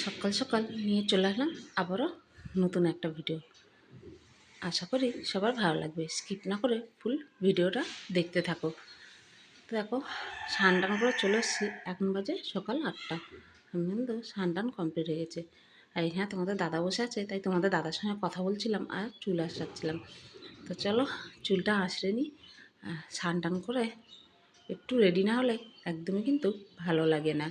সকাল সকাল নিয়ে চলে আসলাম। আবারও নতুন একটা ভিডিও আশা করি সবার ভালো লাগবে। স্কিপ না করে ফুল ভিডিওটা দেখতে থাকো। তো দেখো, স্নান টান করে চলে এসেছি। এখন বাজে সকাল আটটা। আমি কিন্তু স্নান টান কমপ্লিট হয়ে গেছে। আর এখানে তোমাদের দাদা বসে আছে, তাই তোমাদের দাদার সঙ্গে কথা বলছিলাম আর চুল আসাচ্ছিলাম তো চলো, চুলটা নিই। আর স্নান টান করে একটু রেডি না হলে একদমই কিন্তু ভালো লাগে না।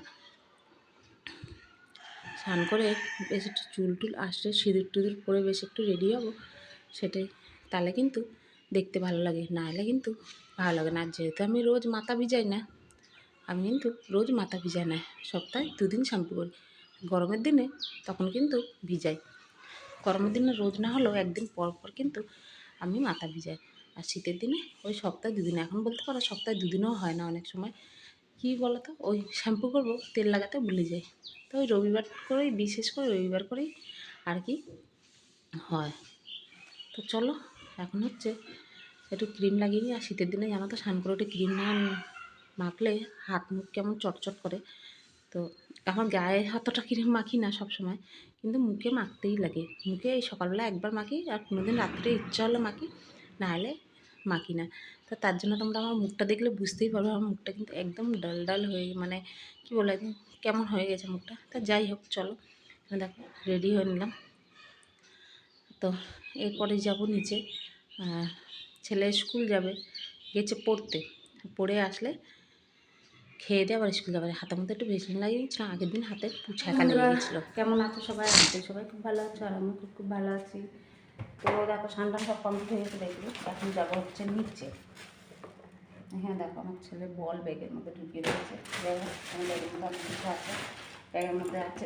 স্নান করে বেশ একটু চুল টুল আসলে সিঁদুর টুদুর পরে বেশ একটু রেডি হব, সেটাই। তাহলে কিন্তু দেখতে ভালো লাগে, না হলে কিন্তু ভালো লাগে না। যেহেতু আমি রোজ মাথা ভিজাই না, আমি কিন্তু রোজ মাথা ভিজাই না, সপ্তাহে দুদিন শ্যাম্পু করি। গরমের দিনে তখন কিন্তু ভিজাই। গরমের দিনে রোজ না হলেও একদিন পর পর কিন্তু আমি মাথা ভিজাই। আর শীতের দিনে ওই সপ্তাহে দুদিন, এখন বলতে পারো সপ্তাহে দুদিনও হয় না অনেক সময়। কী বলো তো? ওই শ্যাম্পু করব, তেল লাগাতে ভুলে যাই। তো ওই রবিবার করেই, বিশেষ করে রবিবার করেই আর কি হয়। তো চলো, এখন হচ্ছে একটু ক্রিম লাগিয়ে নিই। আর শীতের দিনে জানো তো, স্নান করে ক্রিম না মাখলে হাত মুখ কেমন চটচট করে। তো এখন গায়ে অতটা ক্রিম মাখি না সব সময় কিন্তু মুখে মাখতেই লাগে। মুখে এই সকালবেলা একবার মাখি, আর কোনোদিন রাত্রে ইচ্ছা হলে মাখি না হলে মাখি না। তো তার জন্য তোমরা আমার মুখটা দেখলে বুঝতেই পারবে আমার মুখটা কিন্তু একদম ডাল ডাল হয়ে মানে কী বলে কেমন হয়ে গেছে মুখটা। তা যাই হোক চলো। দেখো রেডি হয়ে নিলাম। তো এরপরে যাব নিচে ছেলে স্কুল যাবে গেছে পড়তে। পড়ে আসলে খেয়ে দিয়ে আবার স্কুল যাবে। হাতের মধ্যে একটু ভেসলিন লাগিয়ে দিয়েছিলাম আগের দিন হাতে পুছাকা লেগে গেছিল কেমন আছো সবাই? আছো সবাই খুব ভালো আছো আর আমি খুব খুব ভালো আছি। তো দেখো, সানটান সব কমপ্লিট হয়ে গেছে, দেখল। এখন যাব হচ্ছে নিচে। হ্যাঁ দেখো, আমার ছেলে বল ব্যাগের মধ্যে ঢুকিয়ে আমার ব্যাগের মধ্যে অনেক কিছু আছে। ব্যাগের মধ্যে আছে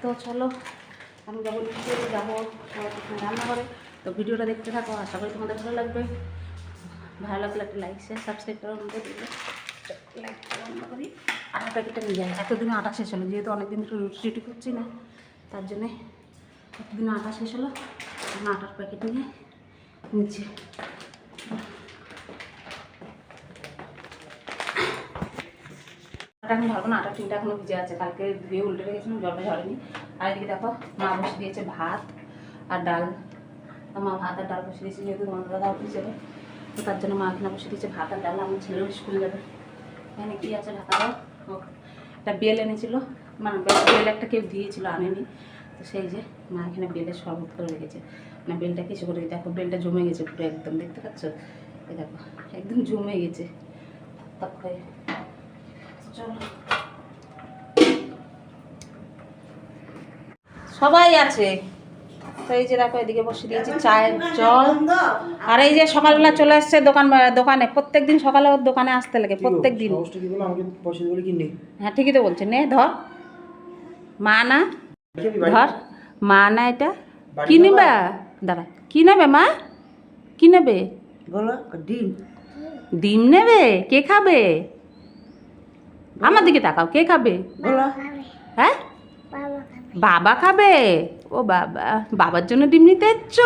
তো চলো, আমি যাব নিচে, যাব রান্না করে তো ভিডিওটা দেখতে থাকো, আশা করি তোমাদের ভালো লাগবে। ভালো লাগলে একটা লাইক শেয়ার সাবস্ক্রাইব করার মধ্যে দিলে লাইক করি আটা প্যাকেটটা নিয়ে যাই। এতদিন আটা শেষ হলো যেহেতু অনেকদিন রুটি টুটি করছি না, তার জন্যে এতদিন আটা শেষ হলো? আটার প্যাকেট নিয়ে নিচে আটা এখন ঢালবো না আটা টিনটা এখনও ভিজে আছে। কালকে ধুয়ে উল্টে রেখেছিলাম, জলটা ঝরেনি। আর এদিকে দেখো, মা বসে দিয়েছে ভাত আর ডাল। মা ভাত আর ডাল বসে দিয়েছে, যেহেতু তোমার দাদা অফিস যাবে, তো তার জন্য মা এখানে বসে দিয়েছে ভাত আর ডাল। আমার ছেলেও স্কুল যাবে। এখানে কি আছে ঢাকা দাও একটা বেল এনেছিল। মানে বেল একটা কেউ দিয়েছিল, আনেনি। তো সেই যে মা এখানে বেলের শরবত করে রেখেছে মানে বেলটা কিছু করে দেখো বেলটা জমে গেছে পুরো একদম দেখতে পাচ্ছ? এই দেখো একদম জমে গেছে। তারপরে চলো। সবাই আছে? তো এই যে দেখো এদিকে বসে দিয়েছি চায়ের জল। আর এই যে সকালবেলা চলে আসছে দোকান দোকানে প্রত্যেক দিন সকালে ওর দোকানে আসতে লাগে প্রত্যেক দিন হ্যাঁ ঠিকই তো বলছে নে ধর। মা না ধর। মা না এটা? কি নেবে? দাঁড়া কি নেবে মা? কি নেবে? বলো ডিম। ডিম নেবে? কে খাবে? আমার দিকে তাকাও কে খাবে? বলো। হ্যাঁ? বাবা খাবে? ও বাবা বাবার জন্য ডিম নিতে এসছ?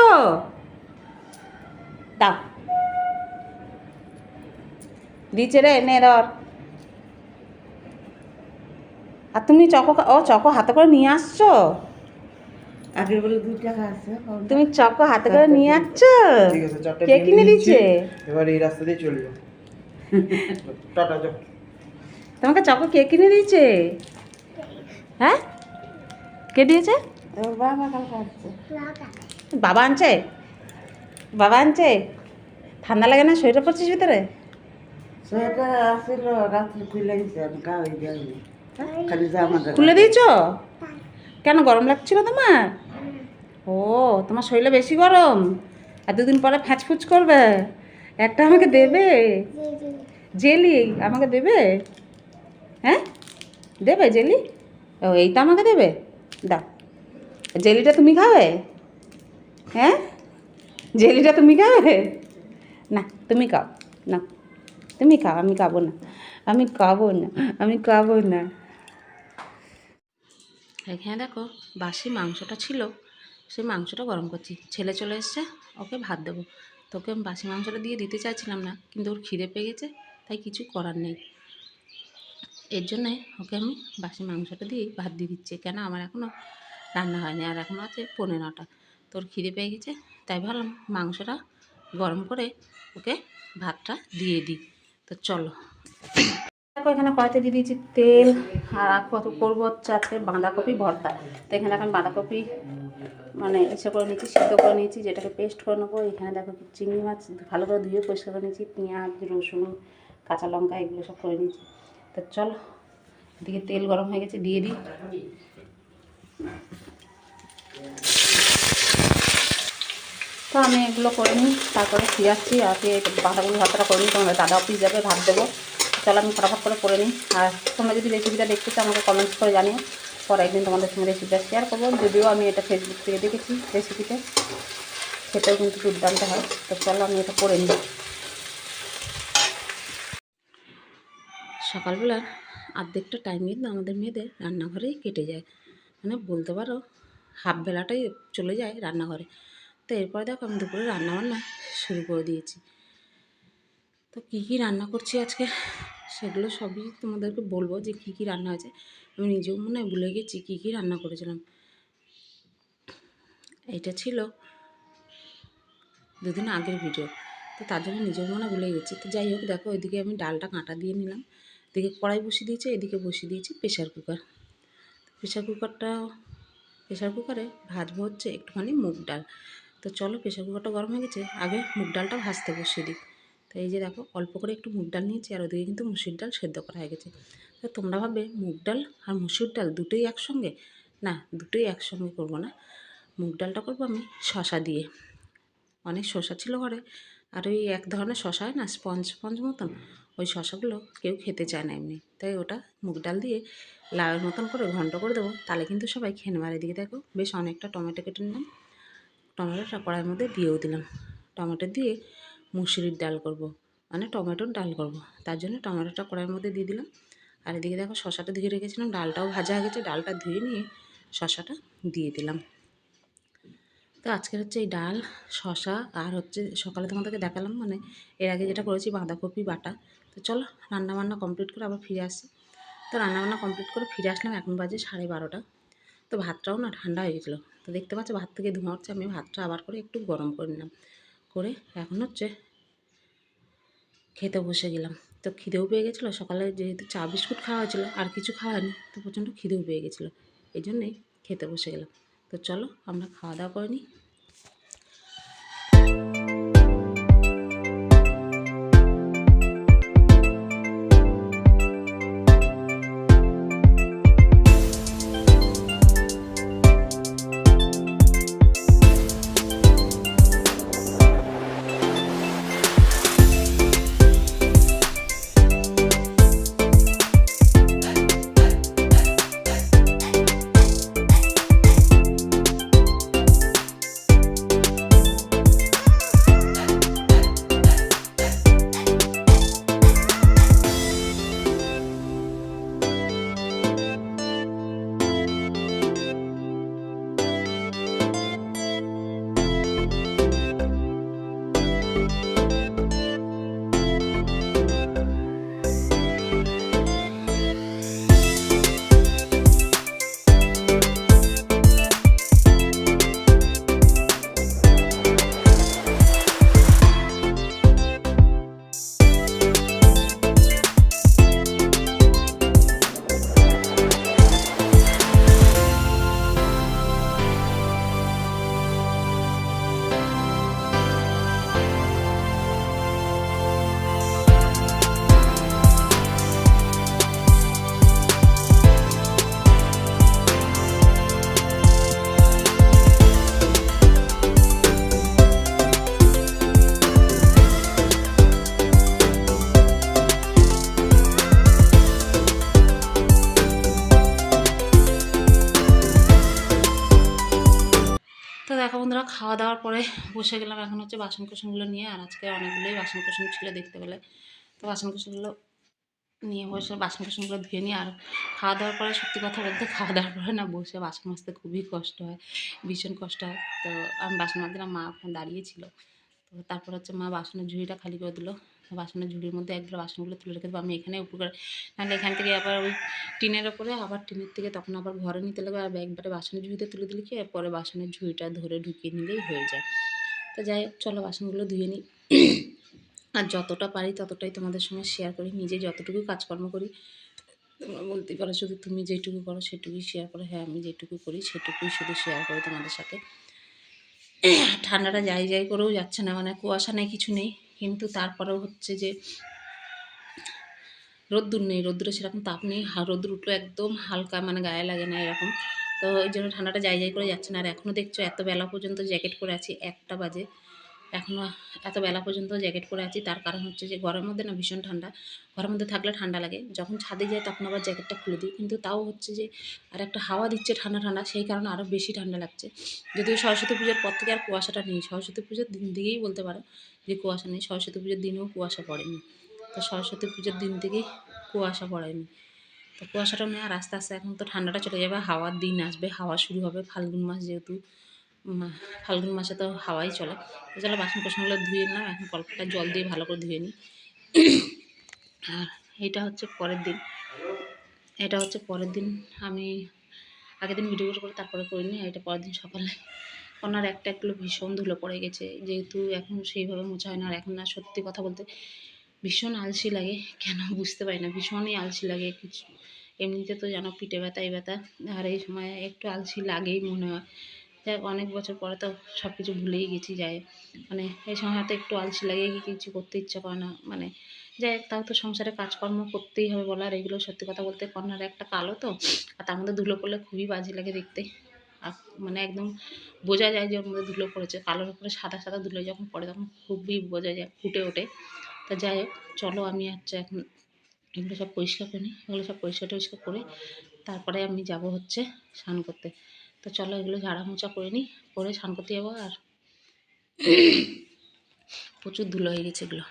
দাও। দিচ্ছে রে নে ধর। আর তুমি চকো ও চকো হাতে করে নিয়ে আসছো? আগের বলে দু টাকা আছে তুমি চকো হাতে করে নিয়ে আসছো? ঠিক আছে কে কিনে। দিচ্ছে। এবার এই রাস্তা দিয়ে চলে যাও। টাটা যাও। তোমাকে চকো কে কিনে দিয়েছে? হ্যাঁ? কে দিয়েছে? বাবা কালকে আসছে। বাবা আনছে? বাবা আনছে? ঠান্ডা লাগে না? শরীরে পড়ছিস ভিতরে? সেটা আসছিল রাত্রে খুলে গেছে আমি যাইনি খালি খুলে দিয়েছ? কেন গরম লাগছিল তোমার? ও, তোমার শরীরে বেশি গরম? আর দুদিন পরে ফ্যাঁচফুচ করবে? একটা আমাকে দেবে? জেলি, আমাকে দেবে? হ্যাঁ? দেবে জেলি? ও, এইটা আমাকে দেবে? দাও। জেলিটা তুমি খাবে? হ্যাঁ? জেলিটা তুমি খাবে? না, তুমি খাও। না, তুমি খাও, আমি খাব না। আমি খাব না, আমি খাব না। এখানে দেখো, বাসি মাংসটা ছিল, সেই মাংসটা গরম করছি। ছেলে চলে এসছে, ওকে ভাত দেবো। তোকে বাসি মাংসটা দিয়ে দিতে চাইছিলাম না, কিন্তু ওর খিদে পেয়ে গেছে, তাই কিছু করার নেই। এর জন্যে ওকে আমি বাসি মাংসটা দিয়ে ভাত দিয়ে দিচ্ছি, কেন আমার এখনও রান্না হয়নি, আর এখনও আছে পনেরো নটা। তোর খিদে পেয়ে গেছে, তাই ভাবলাম মাংসটা গরম করে ওকে ভাতটা দিয়ে দিই। তো চলো। এখানে কড়াইতে দিয়ে দিয়েছি তেল, আর কত করব হচ্ছে আজকে বাঁধাকপি ভর্তা। তো এখানে এখন বাঁধাকপি মানে এসে করে নিয়েছি, সিদ্ধ করে নিয়েছি, যেটাকে পেস্ট করে নেব। এখানে দেখো চিংড়ি মাছ, ভালো করে ধুয়ে পরিষ্কার করে নিয়েছি, পেঁয়াজ, রসুন, কাঁচা লঙ্কা, এগুলো সব করে নিয়েছি। তো চল, এদিকে তেল গরম হয়ে গেছে, দিয়ে দিই। তো আমি এগুলো করে নিই, তারপরে ফিরে আসছি, আর কি বাঁধাকপি ভাতটা করে নিই, তোমাদের দাদা অফিস যাবে, ভাত দেবো। চলো আমি ফটাফট করে করে নিই। আর তোমরা যদি রেসিপিটা দেখতে চাও, আমাকে কমেন্টস করে জানিও। পরে একদিন তোমাদের সঙ্গে রেসিপিটা শেয়ার করব। যদিও আমি এটা ফেসবুক থেকে দেখেছি রেসিপিতে সেটাও কিন্তু দুর্দান্ত হয়। তো চলো আমি এটা করে নিই। সকালবেলার অর্ধেকটা টাইম কিন্তু আমাদের মেয়েদের রান্নাঘরেই কেটে যায়। মানে বলতে পারো হাফ বেলাটাই চলে যায় রান্নাঘরে। তো এরপরে দেখো আমি দুপুরে রান্নাবান্না শুরু করে দিয়েছি। তো কী কী রান্না করছি আজকে? সেগুলো সবই তোমাদেরকে বলব যে কী কী রান্না হয়েছে। আমি নিজেও মনে হয় ভুলে গেছি কী কী রান্না করেছিলাম। এটা ছিল দুদিন আগের ভিডিও। তো তার জন্য নিজের মনে ভুলে গেছি। তো যাই হোক, দেখো ওইদিকে আমি ডালটা কাঁটা দিয়ে নিলাম। এদিকে কড়াই বসিয়ে দিয়েছি, এদিকে বসিয়ে দিয়েছি প্রেশার কুকার। প্রেশার কুকারটা প্রেশার কুকারে ভাজবো হচ্ছে একটুখানি মুগ ডাল। তো চলো প্রেশার কুকারটা গরম হয়ে গেছে, আগে মুগ ডালটা ভাজতে বসিয়ে দিই। তো এই যে দেখো, অল্প করে একটু মুগ ডাল নিয়েছি আর ওদিকে কিন্তু মুসুর ডাল সেদ্ধ করা হয়ে গেছে। তো তোমরা ভাবে মুগ ডাল আর মুসুর ডাল দুটোই একসঙ্গে? না, দুটোই একসঙ্গে করব না। মুগ ডালটা করব আমি শশা দিয়ে। অনেক শসা ছিল ঘরে। আর ওই এক ধরনের শশা হয় না, স্পঞ্জ স্পঞ্জ মতন? ওই শশাগুলো কেউ খেতে চায় না এমনি। তাই ওটা মুগ ডাল দিয়ে লাউয়ের মতন করে ঘন্ট করে দেবো। তাহলে কিন্তু সবাই খেয়ে নেবে। আর এদিকে দেখো, বেশ অনেকটা টমেটো কেটে নিলাম। টমেটোটা কড়াইয়ের মধ্যে দিয়েও দিলাম। টমেটো দিয়ে মুসুরির ডাল করব। মানে টমেটোর ডাল করব। তার জন্য টমেটোটা কড়াইয়ের মধ্যে দিয়ে দিলাম। আর এদিকে দেখো শশাটা ধুয়ে রেখেছিলাম। ডালটাও ভাজা হয়ে গেছে। ডালটা ধুয়ে নিয়ে শশাটা দিয়ে দিলাম। তো আজকের হচ্ছে এই ডাল, শশা আর হচ্ছে সকালে তোমাদেরকে দেখালাম মানে এর আগে যেটা করেছি বাঁধাকপি বাটা। তো চলো রান্নাবান্না কমপ্লিট করে আবার ফিরে আসি। তো রান্নাবান্না কমপ্লিট করে ফিরে আসলাম এখন বাজে সাড়ে বারোটা। তো ভাতটাও না ঠান্ডা হয়ে গেছিল। তো দেখতে পাচ্ছ ভাত থেকে ধোঁয়া হচ্ছে আমি ভাতটা আবার করে একটু গরম করে নিলাম। করে এখন হচ্ছে খেতে বসে গেলাম। তো খিদেও পেয়ে গেছিল, সকালে যেহেতু চা, বিস্কুট খাওয়া হয়েছিলো, আর কিছু খাওয়া হয়নি, তো প্রচণ্ড খিদেও পেয়ে গেছিল। এই জন্যেই খেতে বসে গেলাম। তো চলো, আমরা খাওয়া দাওয়া করে নিই। খাওয়া দাওয়ার পরে বসে গেলাম এখন হচ্ছে বাসন কুসনগুলো নিয়ে, আর আজকে অনেকগুলোই বাসন কোসন ছিল দেখতে পেলে তো বাসন কুসনগুলো নিয়ে বসে বাসন কোসনগুলো ধুয়ে নিয়ে আর খাওয়া দাওয়ার পরে সত্যি কথা বলতে খাওয়া দাওয়ার পরে না বসে বাসন মাজতে খুবই কষ্ট হয়, ভীষণ কষ্ট হয়। তো আমি বাসন মাজছিলাম মা ওখানে দাঁড়িয়েছিল তো তারপর হচ্ছে মা বাসনের ঝুড়িটা খালি করে দিল। বাসনের ঝুড়ির মধ্যে একবার বাসনগুলো তুলে রেখে দেবো। আমি এখানে উপকার নাহলে এখান থেকে আবার ওই টিনের ওপরে, আবার টিনের থেকে তখন আবার ঘরে নিতে লাগবে আর একবারে বাসনের ঝুড়িতে তুলে দিলে কি পরে বাসনের ঝুড়িটা ধরে ঢুকিয়ে নিলেই হয়ে যায়। তো যাই চলো বাসনগুলো ধুয়ে নিই। আর যতটা পারি ততটাই তোমাদের সঙ্গে শেয়ার করি। নিজে যতটুকু কাজকর্ম করি, তোমরা বলতে পারো শুধু তুমি যেটুকু করো সেটুকুই শেয়ার করো। হ্যাঁ আমি যেটুকু করি সেটুকুই শুধু শেয়ার করি তোমাদের সাথে। ঠান্ডাটা যাই যাই করেও যাচ্ছে না মানে কুয়াশা নেই, কিছু নেই। কিন্তু তারপরেও হচ্ছে যে রোদ্দুর নেই, রোদ্দুরে সেরকম তাপ নেই রোদ্দুর উঠল একদম হালকা মানে গায়ে লাগে না এরকম। তো ওই জন্য ঠান্ডাটা যাই যাই করে যাচ্ছে না। আর এখনও দেখছ এত বেলা পর্যন্ত জ্যাকেট পরে আছি, একটা বাজে। এখনও এত বেলা পর্যন্ত জ্যাকেট পরে আছি। তার কারণ হচ্ছে যে ঘরের মধ্যে না ভীষণ ঠান্ডা। ঘরের মধ্যে থাকলে ঠান্ডা লাগে। যখন ছাদে যাই তখন আবার জ্যাকেটটা খুলে দিই। কিন্তু তাও হচ্ছে যে আর একটা হাওয়া দিচ্ছে ঠান্ডা ঠান্ডা, সেই কারণে আরও বেশি ঠান্ডা লাগছে। যদিও সরস্বতী পুজোর পর থেকে আর কুয়াশাটা নেই। সরস্বতী পুজোর দিন দিকেই বলতে পারো যে কুয়াশা নেই। সরস্বতী পুজোর দিনেও কুয়াশা পড়েনি। তো সরস্বতী পুজোর দিন থেকেই কুয়াশা পড়েনি। তো কুয়াশাটা আর আস্তে আস্তে এখন তো ঠান্ডাটা চলে যাবে। হাওয়ার দিন আসবে। হাওয়া শুরু হবে ফাল্গুন মাস যেহেতু। ফাল্গুন মাসে তো হাওয়াই চলে। তো চলো বাসন কোসনগুলো ধুয়ে নিলাম এখন কল্পটা জল দিয়ে ভালো করে ধুয়ে নিই। আর এইটা হচ্ছে পরের দিন। এটা হচ্ছে পরের দিন, আমি আগের দিন ভিডিও করে তারপরে করিনি এটা পরের দিন সকালে। ওনার একটা একগুলো ভীষণ ধুলো পড়ে গেছে, যেহেতু এখন সেইভাবে মোছা হয় না, আর এখন না সত্যি কথা বলতে ভীষণ আলসি লাগে, কেন বুঝতে পারি না, ভীষণই আলসি লাগে কিছু। এমনিতে তো জানো পিঠে ব্যথা, এই ব্যথা, আর এই সময় একটু আলসি লাগেই মনে হয়। যাই হোক, অনেক বছর পরে তো সব কিছু ভুলেই গেছি যাই। মানে এই সময় হয়তো একটু আলসি লাগে কিছু করতে ইচ্ছা করে না মানে যাই হোক, তাও তো সংসারে কাজকর্ম করতেই হবে বলো আর এগুলো সত্যি কথা বলতে কর্নার একটা কালো তো আর তার মধ্যে ধুলো পড়লে খুবই বাজে লাগে দেখতে। আর মানে একদম বোঝা যায় যে ওর মধ্যে ধুলো পড়েছে কালোর উপরে সাদা সাদা ধুলো যখন পড়ে তখন খুবই বোঝা যায় ফুটে ওঠে। তো যাই হোক চলো আমি হচ্ছে এখন এগুলো সব পরিষ্কার করে নিই এগুলো সব পরিষ্কার টরিষ্কার করে তারপরে আমি যাব হচ্ছে স্নান করতে। তো চলো এগুলো ঝাড়া মোচা করে নিই করে স্নান করতে যাব আর প্রচুর ধুলো হয়ে গেছে এগুলো।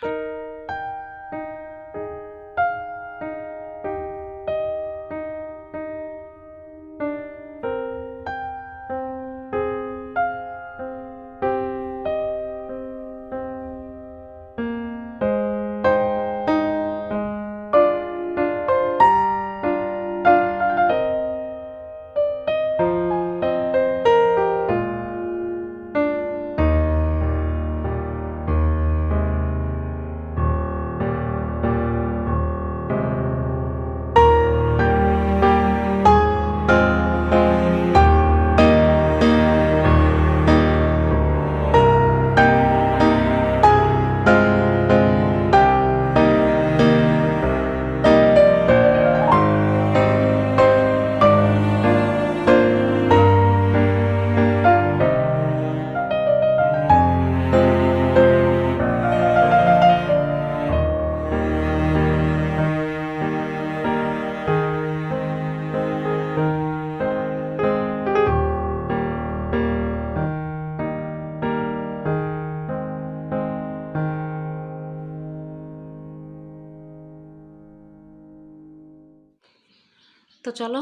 চলো।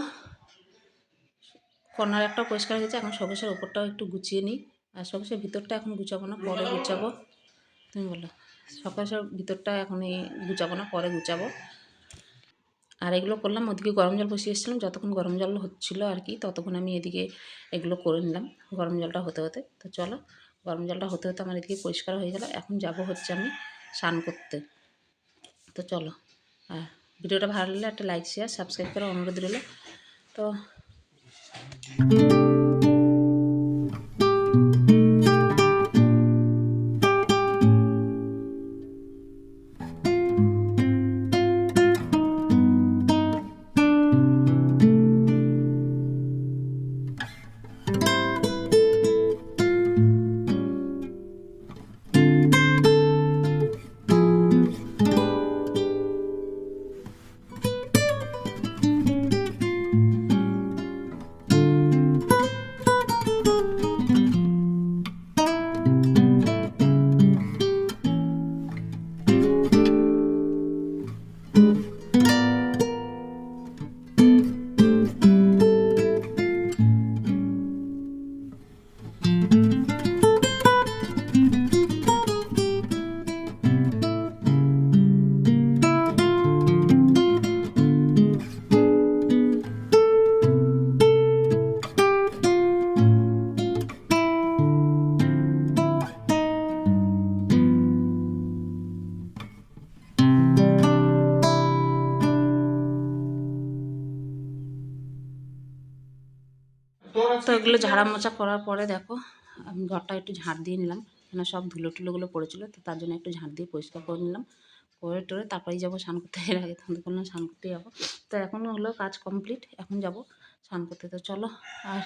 কর্নার একটা পরিষ্কার হয়ে গেছে, এখন শোকেশের ওপরটাও একটু গুছিয়ে নিই। আর শোকেশের ভিতরটা এখন গুছাবো না, পরে গুছাবো। তুমি বলো শোকেশের ভিতরটা এখন এই গুছাবো না, পরে গুছাবো। আর এগুলো করলাম, ওদিকে গরম জল বসিয়ে এসেছিলাম, যতক্ষণ গরম জল হচ্ছিল আর কি, ততক্ষণ আমি এদিকে এগুলো করে নিলাম, গরম জলটা হতে হতে। তো চলো, গরম জলটা হতে হতে আমার এদিকে পরিষ্কার হয়ে গেল, এখন যাব হচ্ছে আমি স্নান করতে। তো চলো আর ভিডিওটা ভালো লাগলে একটা লাইক শেয়ার সাবস্ক্রাইব করার অনুরোধ রইল। তো তো এগুলো ঝাড়া মোছা করার পরে দেখো, আমি ঘরটা একটু ঝাড় দিয়ে নিলাম। কেন সব ধুলো টুলোগুলো পড়েছিলো, তো তার জন্য একটু ঝাড় দিয়ে পরিষ্কার করে নিলাম। করে টোরে তারপরেই যাব স্নান করতে। এর আগে তখন করলাম স্নান করতে যাব। তো এখন হলো কাজ কমপ্লিট, এখন যাব স্নান করতে। তো চলো, আর